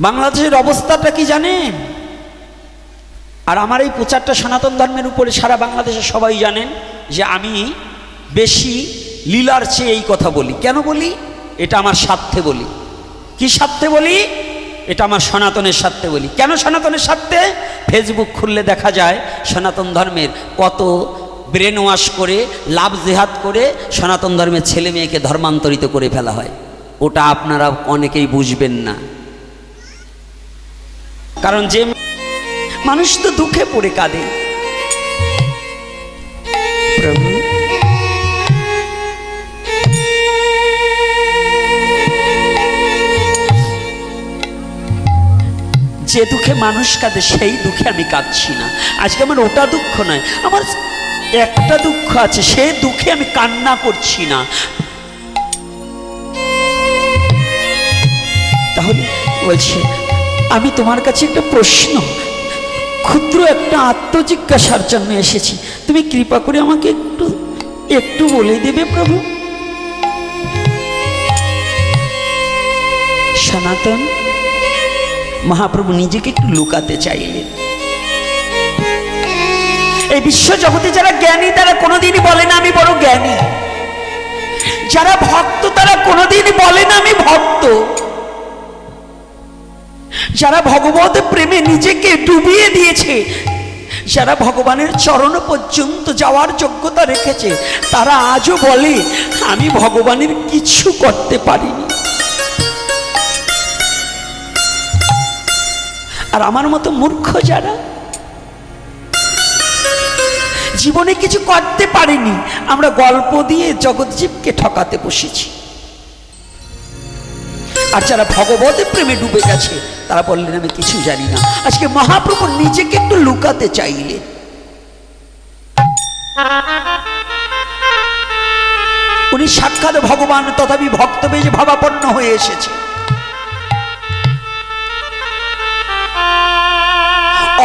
বাংলাদেশের অবস্থাটা কি জানেন? আর আমার এই প্রচারটা সনাতন ধর্মের উপরে সারা বাংলাদেশে সবাই জানেন যে আমি বেশি লীলার চেয়ে এই কথা বলি। কেন বলি? এটা আমার স্বার্থে বলি। কি স্বার্থে বলি? এটা আমার সনাতনের স্বার্থে বলি। কেন সনাতনের স্বার্থে? ফেসবুক খুললে দেখা যায় সনাতন ধর্মের কত ব্রেন ওয়াশ করে, লাভ জেহাদ করে সনাতন ধর্মের ছেলে মেয়েকে ধর্মান্তরিত করে ফেলা হয়। ওটা আপনারা অনেকেই বুঝবেন না। কারণ যে মানুষ তো দুঃখে পড়ে কাঁদে। প্রভু। যে দুঃখে মানুষ কাঁদে সেই দুঃখে আমি কাঁদছি না। আজকে আমার ওটা দুঃখ নয় আমার একটা দুঃখ আছে সেই দুঃখে আমি কান্না করছি না। তাহলে বলছে আমি তোমার কাছে একটা প্রশ্ন, ক্ষুদ্র একটা আত্মজিজ্ঞাসার জন্য এসেছি। তুমি কৃপা করে আমাকে একটু একটু বলে দেবে প্রভু? সনাতন, মহাপ্রভু নিজেকে একটু লুকাতে চাইলেন এই বিশ্ব জগতে যারা জ্ঞানী, তারা কোনোদিনই বলে না, আমি বড় জ্ঞানী। যারা ভক্ত, তারা কোনোদিনই বলে না, আমি ভক্ত। যারা ভগবত প্রেমে নিজেকে ডুবিয়ে দিয়েছে, যারা ভগবানের চরণ পর্যন্ত যাওয়ার যোগ্যতা রেখেছে, তারা আজও বলে, আমি ভগবানের কিছু করতে পারিনি। আর আমার মতো মূর্খ যারা, জীবনে কিছু করতে পারিনি, আমরা গল্প দিয়ে জগৎজীবকে ঠকাতে বসেছি। আর যারা ভগবতের প্রেমে ডুবে গেছে, তারা বললেন, আমি কিছু জানি না। আজকে মহাপ্রভু নিজেকে একটু লুকাতে চাইলে উনি সাক্ষাৎ ভগবান, তথাপি ভক্ত বেজে ভাবাপন্ন হয়ে এসেছে।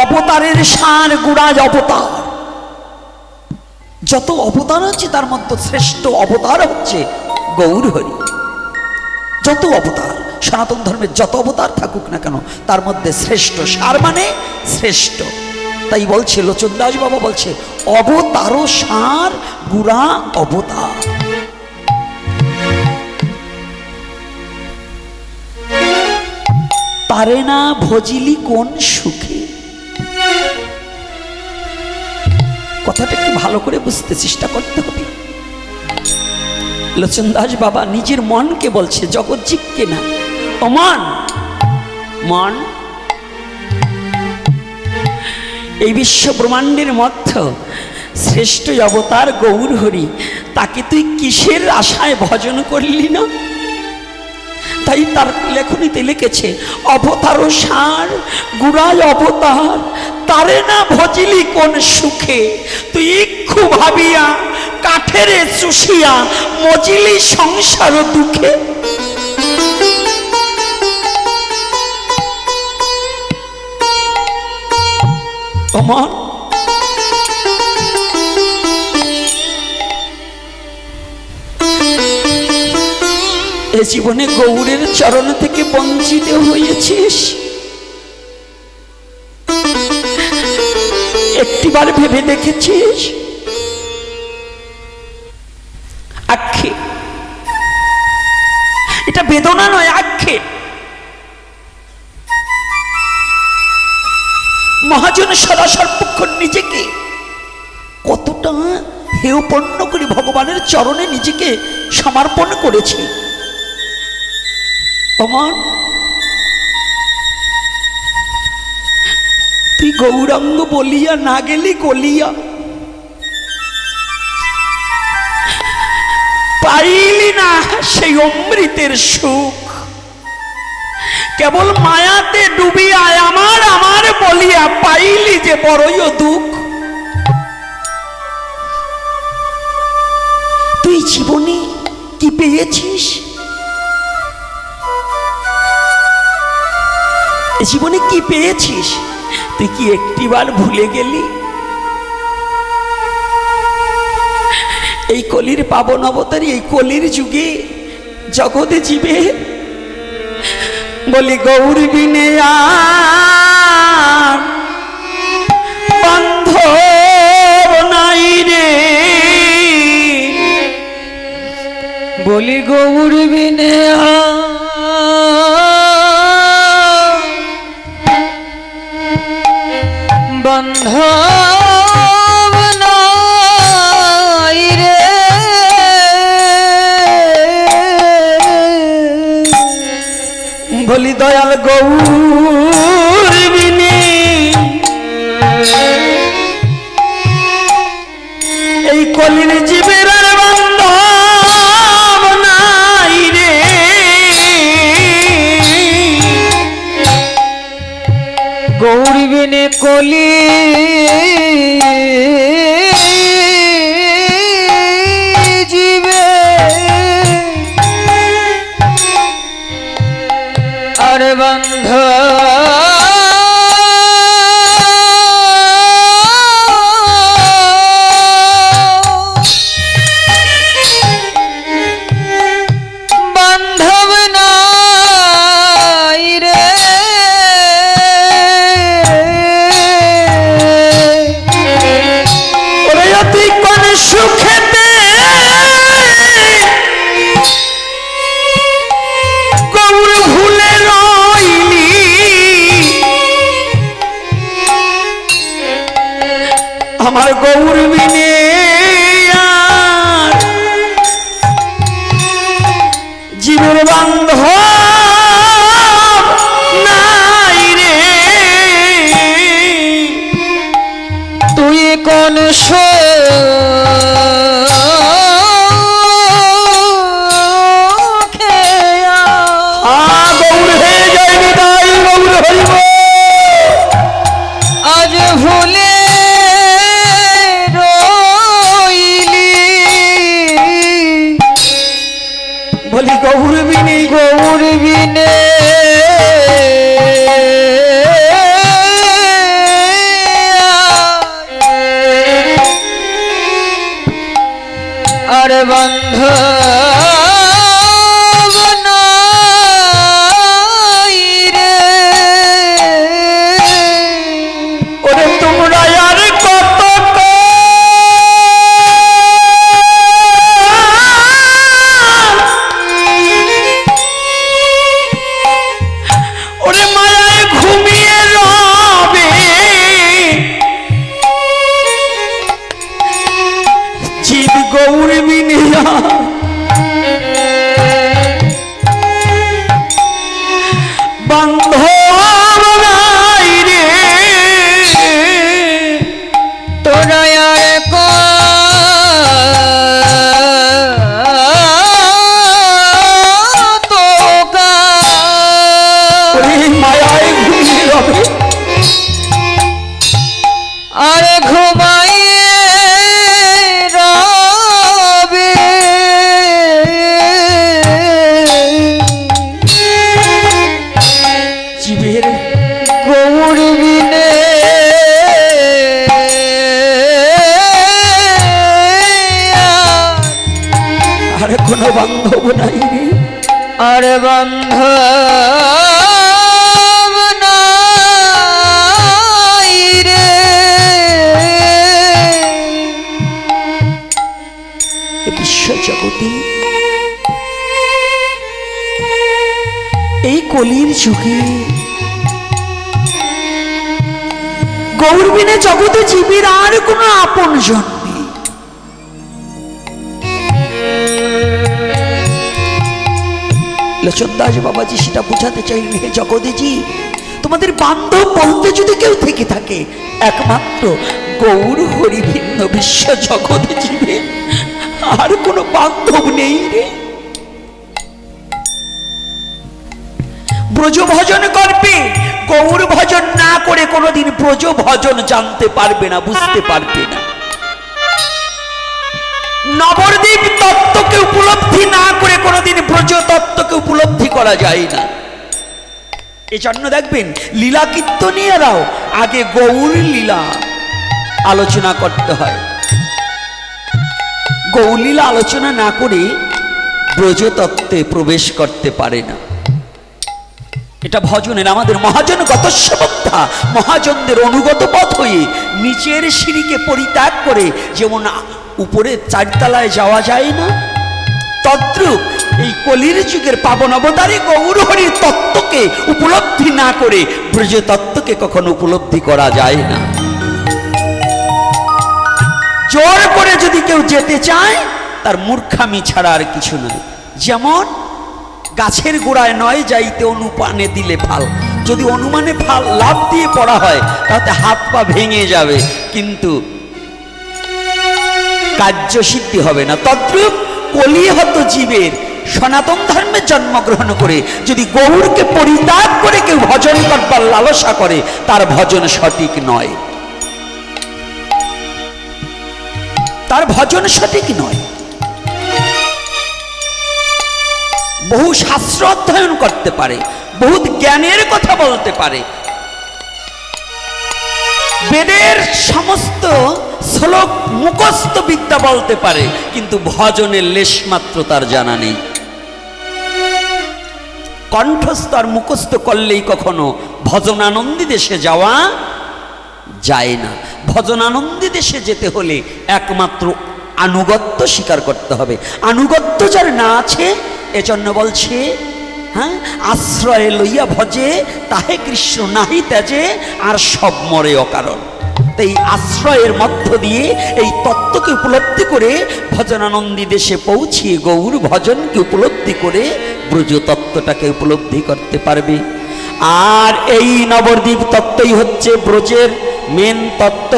অবতারের সার গুড়াজ অবতার। যত অবতার আছে, তার মধ্যে শ্রেষ্ঠ অবতার হচ্ছে গৌরহরি। যত অবতার। সনাতন ধর্মের যত অবতার থাকুক না কেন, তার মধ্যে শ্রেষ্ঠ সার মানে শ্রেষ্ঠ। তাই বলছে লোচন দাস বাবা, বলছে, অবতার সার গুড়া অবতার। পারে না ভজিলি কোন সুখে। কথাটা একটু ভালো করে বুঝতে চেষ্টা করতে হবে। লোচন দাস বাবা নিজের মনকে বলছে জগৎজীবকে না। মন। মন। এই বিশ্ব ব্রহ্মাণ্ডের মধ্য শ্রেষ্ঠ অবতার গৌর হরি, তাকে তুই কিসের আশায় ভজন করলি না? তাই তার লেখনীতে লিখেছে, অবতার সার, গুড়ায় অবতার, তারে না ভজিলি কোন সুখে? তুই ইক্ষু ভাবিয়া, কাঠেরে চুষিয়া, মজিলি সংসার দুঃখে? অমন এ জীবনে গৌরের চরণ থেকে বঞ্চিত হয়েছিস। একটিবার ভেবে দেখেছিস? আক্ষে, এটা বেদনা নয় সর্বক্ষণ নিজেকে কতটা হেয়পন্ন করে ভগবানের চরণে নিজেকে সমর্পণ করেছে। অমর তুই গৌরাঙ্গ বলিয়া না গেলি গলিয়া পাইলি না সেই অমৃতের সুখ। কেবল মায়াতে ডুবিয়া আমার আমার বলিয়া পাইলি যে বড়ই দুঃখ। তুই জীবনে কি পেয়েছিস? জীবনে কি পেয়েছিস? তুই কি একটিবার ভুলে গেলি? এই কলির পাবন অবতারী, এই কলির যুগে জগতে জীবে বলি গৌরী বিনে আর বান্ধব নাই রে। বলি গৌর বিনে বন্ধ দয়াল গৌরী এই কলির জীবের আর বান্ধব নাই রে। গৌর বিনে কলি তুই বন্ধ জগতে। এই কলির যুগে গৌরবিনে জগতে জীবের আর কোনো আপন জন নেই। লোচন দাস বাবাজি সেটা বোঝাতে চাইলেন, হে জগদেজি, তোমাদের বান্ধব বলতে যদি কেউ থেকে থাকে, একমাত্র গৌর হরি ভিন্ন বিশ্ব জগতে জীবে আর কোনো বান্ধব নেই রে। ব্রজ ভজন করবে গৌর ভজন না করে কোনোদিন ব্রজ ভজন জানতে পারবে না, বুঝতে পারবে না। নবদ্বীপ তত্ত্বকে উপলব্ধি না করে কোনোদিন ব্রজ তত্ত্বকে উপলব্ধি করা যায় না। এজন্য দেখবেন, লীলা কীর্তনীয়রাও আগে গৌর লীলা আলোচনা করতে হয়। গৌলীলা আলোচনা না করে ব্রজ তত্ত্বে প্রবেশ করতে পারে না। এটা ভজনের আমাদের মহাজন গত গতস্বত্তা মহাজনদের অনুগত পথ হয়ে নিচের সিঁড়িকে পরিত্যাগ করে যেমন উপরে চারতলায় যাওয়া যায় না, তদ্রুপ এই কলির যুগের পাবন অবতারে গৌরহরির তত্ত্বকে উপলব্ধি না করে ব্রজ তত্ত্বকে কখনো উপলব্ধি করা যায় না। জোর করে যদি কেউ যেতে চায়, তার মূর্খামি ছাড়া আর কিছু নয় যেমন, গাছের গোড়ায় নয় যাইতে অনুপানে দিলে ফাল। যদি অনুমানে ফাল লাভ দিয়ে পড়া হয়, তাতে হাত পা ভেঙে যাবে। কিন্তু কার্যসিদ্ধি হবে না। তদ্রূপ কলিহত জীবের সনাতন ধর্মে জন্মগ্রহণ করে, যদি গৌরকে পরিত্যাগ করে কেউ ভজন করবার লালসা করে, তার ভজন সঠিক নয়। তার ভজন সঠিক নয়। বহু শাস্ত্র অধ্যয়ন করতে পারে, বহুত জ্ঞানের কথা বলতে পারে। বেদের সমস্ত শ্লোক মুখস্থ বিদ্যা বলতে পারে, কিন্তু ভজনের লেশমাত্র তার জানা নেই। কণ্ঠস্থ আর মুখস্থ করলেই কখনো ভজন আনন্দী দেশে যাওয়া যায় না। ভজনানন্দী দেশে যেতে হলে একমাত্র আনুগত্য স্বীকার করতে হবে। আনুগত্য যার না আছে, এজন্য বলছে হ্যাঁ আশ্রয়ে লইয়া ভজে, তাহে কৃষ্ণ নাহি ত্যাজে, আর সব মরে অকারণ। এই আশ্রয়ের মধ্য দিয়ে এই তত্ত্বকে উপলব্ধি করে ভজনানন্দী দেশে পৌঁছিয়ে গৌর ভজনকে উপলব্ধি করে ব্রজ তত্ত্বটাকে উপলব্ধি করতে পারবে। আর এই নবদ্বীপ তত্ত্বই হচ্ছে ব্রজের মেন তত্ত্ব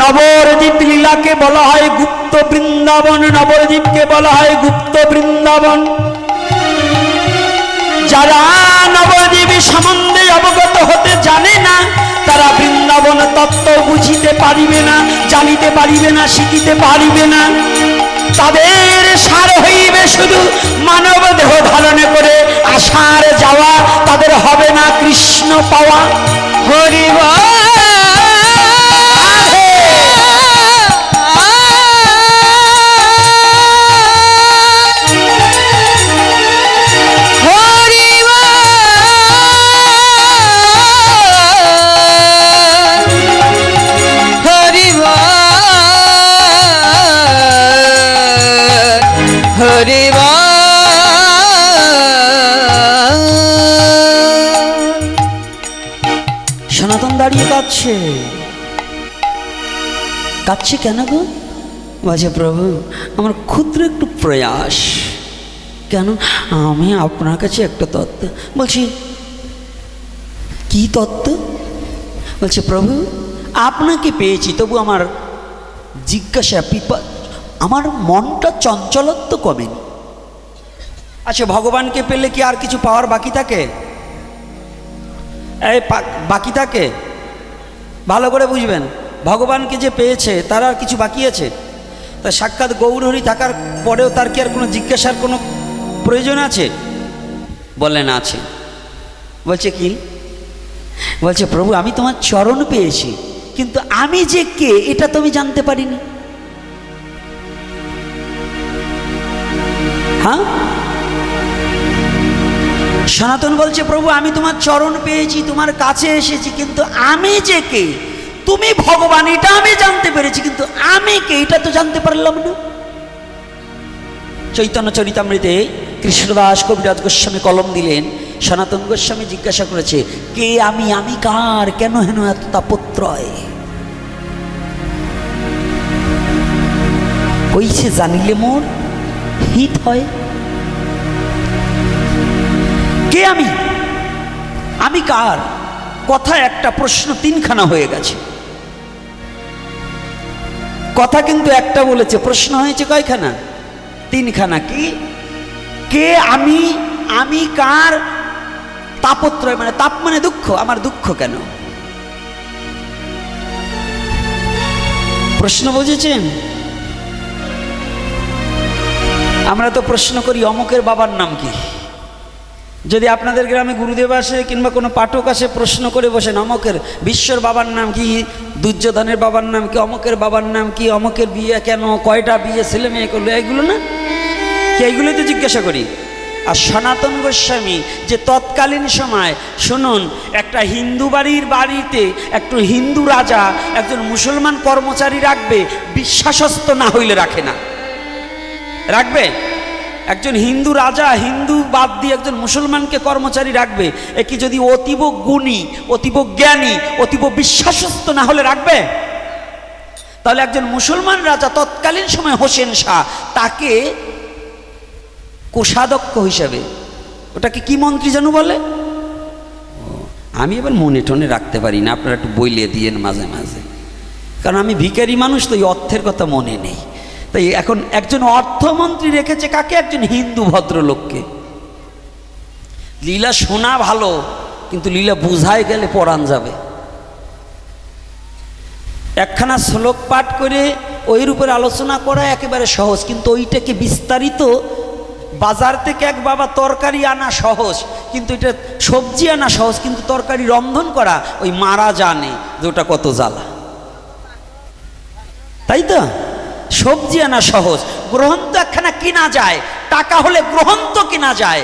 নবদ্বীপ লীলাকে বলা হয় গুপ্ত বৃন্দাবন নবদ্বীপকে বলা হয় গুপ্ত বৃন্দাবন। যারা নবদ্বীপী সম্বন্ধে অবগত হতে জানে না, তারা বৃন্দাবন তত্ত্ব বুঝিতে পারিবে না, জানিতে পারিবে না, শিখিতে পারিবে না। তাদের সার হইবে শুধু মানব দেহ ধারণে কাঁদছে কেন গো? বলছে প্রভু, আমার ক্ষুদ্র একটু প্রয়াস। কেন? আমি আপনার কাছে একটা তত্ত্ব। বলছি, কি তত্ত্ব? বলছে, প্রভু, আপনাকে পেয়েছি, তবু আমার জিজ্ঞাসা পিপা, আমার মনটা চঞ্চলত্ব কমেনি। আচ্ছা ভগবানকে পেলে কি আর কিছু পাওয়ার বাকি থাকে? এই বাকি থাকে? ভালো করে বুঝবেন। ভগবানকে যে পেয়েছে, তার আর কিছু বাকি আছে? তা সাক্ষাৎ গৌরহরি থাকার পরেও তার কি আর কোনো জিজ্ঞাসার কোনো প্রয়োজন আছে? বললেন, আছে। বলছে, কি? বলছে, প্রভু, আমি তোমার চরণ পেয়েছি, কিন্তু আমি যে কে, এটা তুমি জানতে পারিনি। হ্যাঁ? সনাতন বলছে, প্রভু, আমি তোমার চরণ পেয়েছি, তোমার কাছে এসেছি, কিন্তু আমি যে কে তুমি ভগবান, এটা আমি জানতে পেরেছি, কিন্তু আমি কে? এটা তো জানতে পারলাম না। চৈতন্য চরিতামৃতে কৃষ্ণদাস কবিরাজ গোস্বামী কলম দিলেন, সনাতন গোস্বামী জিজ্ঞাসা করেছে, কে আমি আমি কার? কেন হেন এত তাপত্রয়? কইছে, জানিলে মোর হিত হয়। কে আমি? আমি কার? কথা একটা প্রশ্ন তিনখানা হয়ে গেছে। কথা কিন্তু একটা বলেছে, প্রশ্ন হয়েছে কয়খানা? তিনখানা কি? কে, আমি আমি কার তাপত্রয় মানে তাপ মানে দুঃখ, আমার দুঃখ কেন? প্রশ্ন বুঝেছেন? আমরা তো প্রশ্ন করি, অমুকের বাবার নাম কি? যদি আপনাদের গ্রামে গুরুদেব আসে কিংবা কোনো পাঠক আসে, প্রশ্ন করে বসেন, অমকের বিশ্বর বাবার নাম কি? দুর্যোধনের বাবার নাম কি? অমকের বাবার নাম কি? অমকের বিয়ে কেন? কয়টা বিয়ে ছেলে মেয়ে করল? এইগুলো না? কি এইগুলোই তো জিজ্ঞাসা করি। আর সনাতন গোস্বামী যে তৎকালীন সময়, শুনুন, একটা হিন্দু বাড়ির বাড়িতে একটু হিন্দু রাজা একজন মুসলমান কর্মচারী রাখবে, বিশ্বাসস্থ না হইলে রাখে না। রাখবে? একজন হিন্দু রাজা, হিন্দু বাদ দিয়ে একজন মুসলমানকে কর্মচারী রাখবে, এ কি যদি অতীব গুণী, অতীব জ্ঞানী, অতীব বিশ্বাসস্থ না হলে রাখবে? তাহলে একজন মুসলমান রাজা তৎকালীন সময় হোসেন শাহ, তাকে কোষাধ্যক্ষ হিসাবে, ওটাকে কি মন্ত্রী যেন বলে? আমি এবার মনে টনে রাখতে পারি না, আপনারা একটু বইলে দিয়েন মাঝে মাঝে। কারণ আমি ভিখারি মানুষ, তো এই অর্থের কথা মনে নেই। তাই এখন একজন অর্থমন্ত্রী রেখেছে কাকে? একজন হিন্দু ভদ্রলোককে। লীলা শোনা ভালো, কিন্তু লীলা বুঝায় গেলে পড়ান যাবে। একখানা শ্লোক পাঠ করে ওইর উপর আলোচনা করা একেবারে সহজ, কিন্তু ওইটাকে বিস্তারিত বাজার থেকে এক বাবা তরকারি আনা সহজ, কিন্তু এটা সবজি আনা সহজ, কিন্তু তরকারি রন্ধন করা ওই মারা জানে যে ওটা কত জ্বালা। তাই তো? সবজি আনা সহজ। গ্রহণ তো একখানা কিনা যায়, টাকা হলে গ্রহণ তো কিনা যায়।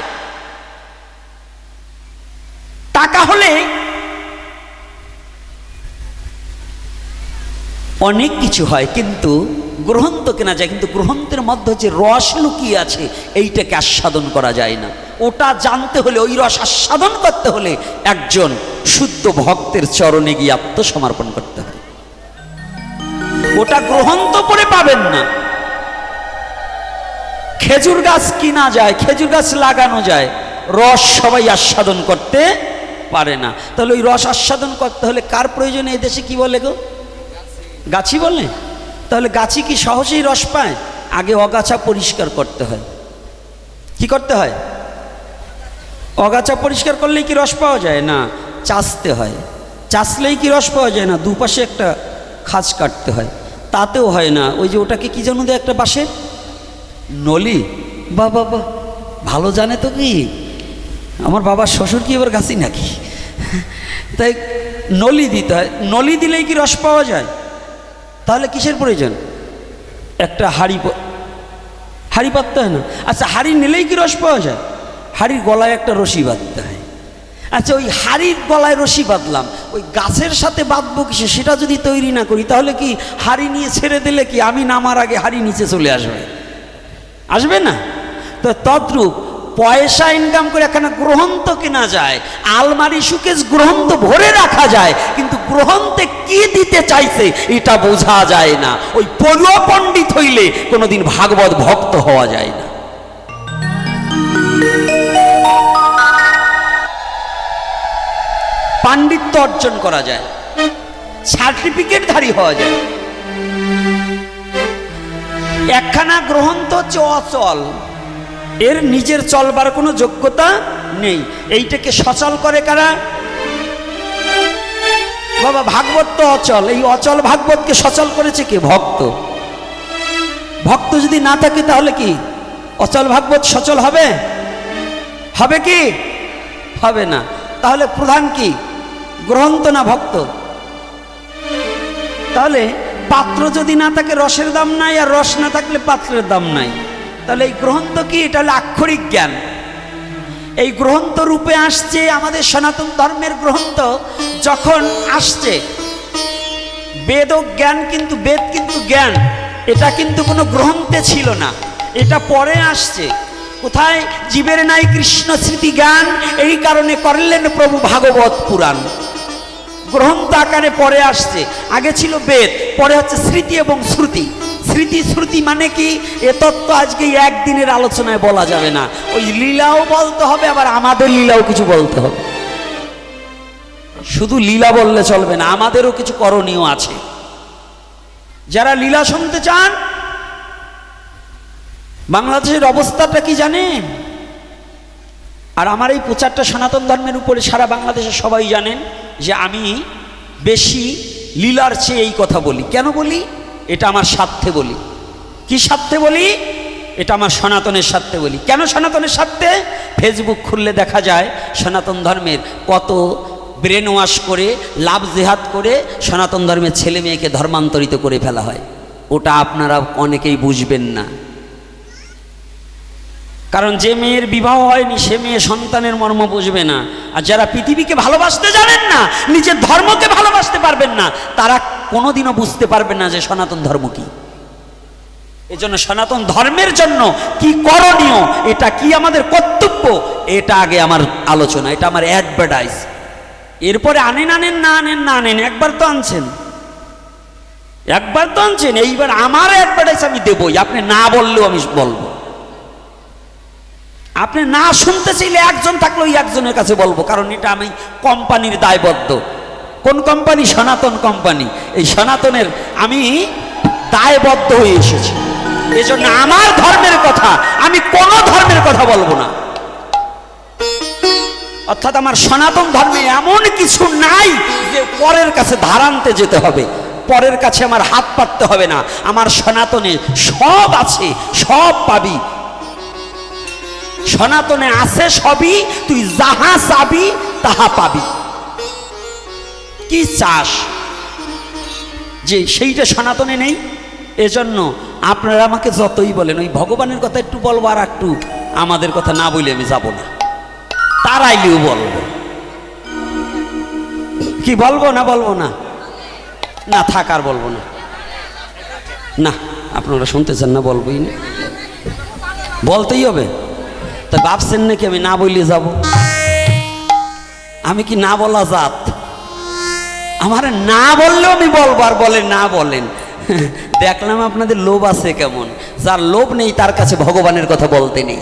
টাকা হলে অনেক কিছু হয়, কিন্তু গ্রহন্ত কেনা যায়, কিন্তু গ্রহন্তের মধ্যে যে রস লুকিয়ে আছে, এইটাকে আস্বাদন করা যায় না। ওটা জানতে হলে, ওই রস আস্বাদন করতে হলে একজন শুদ্ধ ভক্তের চরণে গিয়ে আত্মসমর্পণ করতে হয়। ওটা গ্রহণ তো করে পাবেন না। খেজুর গাছ কিনা যায়, খেজুর গাছ লাগানো যায়, রস সবাই আস্বাদন করতে পারে না। তাহলে ওই রস আস্বাদন করতে হলে কার প্রয়োজনে এই দেশে কি বলে গো? গাছি বলে? তাহলে গাছি কি সহজেই রস পায়? আগে অগাছা পরিষ্কার করতে হয়। কি করতে হয়? অগাছা পরিষ্কার করলেই কি রস পাওয়া যায়? না, চাষতে হয়। চাষলেই কি রস পাওয়া যায় না? দুপাশে একটা খাঁজ কাটতে হয়। তাতেও হয় না। ওই যে ওটাকে কি জানো দেয় একটা বাসে নলি। বা বাবা ভালো জানে তো কি? আমার বাবার শ্বশুর কি এবার গাছি নাকি? তাই নলি দিতে হয়। নলি দিলেই কি রস পাওয়া যায়? তাহলে কিসের প্রয়োজন? একটা হাড়ি হাড়ি পাততে হয় না। আচ্ছা হাড়ি নিলেই কি রস পাওয়া যায়? হাড়ির গলায় একটা রশি বাঁধতে হয়। আচ্ছা ওই হাড়ির গলায় রশি বাঁধলাম, ওই গাছের সাথে বাঁধবো কিসে সেটা যদি তৈরি না করি, তাহলে কি হাড়ি নিয়ে ছেড়ে দিলে কি আমি নামার আগে হাড়ি নিচে চলে আসবে? আসবে না? তো তদ্রূপ পয়সা ইনকাম করে এখানে গ্রহন্ত কেনা যায়, আলমারি, সুকেশ গ্রহন্ত ভরে রাখা যায়, কিন্তু গ্রহন্তে কি দিতে চাইছে এটা বোঝা যায় না। ওই পড়ুয়া পণ্ডিত হইলে কোনোদিন ভাগবত ভক্ত হওয়া যায় না। পাণ্ডিত্য অর্জন করা যায়। সার্টিফিকেটধারী হওয়া যায়। একখানা গ্রহণ তো হচ্ছে অচল। এর নিজের চলবার কোনো যোগ্যতা নেই। এইটাকে সচল করে কারা? বাবা, ভাগবত তো অচল। এই অচল ভাগবতকে সচল করেছে কে? ভক্ত। ভক্ত যদি না থাকে তাহলে কি? অচল ভাগবত সচল হবে? হবে কি? হবে না। তাহলে প্রধান কি? গ্রহন্ত না ভক্ত? তাহলে পাত্র যদি না থাকে, রসের দাম নাই, আর রস না থাকলে পাত্রের দাম নাই। তাহলে এই গ্রন্থ কি? এটা হলো আক্ষরিক জ্ঞান। এই গ্রন্থ রূপে আসছে আমাদের সনাতন ধর্মের গ্রন্থ, যখন আসছে। বেদ জ্ঞান কিন্তু, বেদ কিন্তু জ্ঞান। এটা কিন্তু কোনো গ্রন্থে ছিল না। এটা পরে আসছে। কোথায়? জীবের নাই কৃষ্ণ স্মৃতি জ্ঞান, এই কারণে করলেন প্রভু ভাগবত পুরাণ। গ্রন্থ আকারে পরে আসছে। আগে ছিল বেদ, পরে হচ্ছে স্মৃতি এবং শ্রুতি। স্মৃতি, শ্রুতি মানে কি? এ তত্ত্ব আজকে একদিনের আলোচনায় বলা যাবে না। ওই লীলাও বলতে হবে, আবার আমাদের লীলাও কিছু বলতে হবে। শুধু লীলা বললে চলবে না, আমাদেরও কিছু করণীয় আছে। যারা লীলা শুনতে চান, বাংলাদেশের অবস্থাটা কি জানেন? আর আমার এই প্রচারটা সনাতন ধর্মের উপরে সারা বাংলাদেশে সবাই জানেন। যে আমি বেশি লীলার চেয়ে এই কথা বলি। কেন বলি? এটা আমার স্বার্থে বলি। কি স্বার্থে বলি? এটা আমার সনাতনের স্বার্থে বলি। কেন সনাতনের স্বার্থে? ফেসবুক খুললে দেখা যায় সনাতন ধর্মের কত ব্রেন ওয়াশ করে, লাভ জেহাদ করে সনাতন ধর্মের ছেলে মেয়েকে ধর্মান্তরিত করে ফেলা হয়। ওটা আপনারা অনেকেই বুঝবেন না। কারণ যে মেয়ের বিবাহ হয়নি, সে মেয়ে সন্তানের মর্ম বুঝবে না। আর যারা পৃথিবীকে ভালোবাসতে জানেন না, নিজের ধর্মকে ভালোবাসতে পারবেন না, তারা কোনোদিনও বুঝতে পারবেন না যে সনাতন ধর্ম কি। এজন্য সনাতন ধর্মের জন্য কি করণীয়, এটা কি আমাদের কর্তব্য, এটা আগে আমার আলোচনা, এটা আমার অ্যাডভার্টাইজ এরপরে আনেন আনেন, না আনেন না আনেন, একবার তো আনছেন। একবার তো আনছেন, এইবার আমার অ্যাডভার্টাইজ আমি দেবই, আপনি না বললেও আমি বলব। আপনি না শুনতে চাইলে একজন থাকলে ওই একজনের কাছে বলব, কারণ এটা আমি কোম্পানির দায়বদ্ধ। কোন কোম্পানি? সনাতন কোম্পানি। এই সনাতনের আমি দায়বদ্ধ হয়ে এসেছি। এজন্য আমার ধর্মের কথা, আমি কোন ধর্মের কথা বলব না। অর্থাৎ আমার সনাতন ধর্মে এমন কিছু নাই যে পরের কাছে ধারানতে যেতে হবে। পরের কাছে আমার হাত পাততে হবে না। আমার সনাতনে সব আছে, সব পাবি। সনাতনে আছে সবই, তুই যাহা চাবি, তাহা পাবি। কি চাস? যে সেইটা সনাতনে নেই? এজন্য আপনারা আমাকে যতই বলেন, ওই ভগবানের কথা একটু বলব আর একটু আমাদের কথা না বলে আমি যাব না। তারাইলেও বলব। কি বলব না বলব না? না থাকার বলব না। না, আপনারা শুনতে চান না, বলবোই না। বলতেই হবে। তা ভাবছেন নাকি আমি না বললে যাব? আমি কি না বলা জাত? আমার না বললেও আমি বলবার বলে না বলেন। দেখলাম আপনাদের লোভ আছে কেমন? যার লোভ নেই তার কাছে ভগবানের কথা বলতে নেই।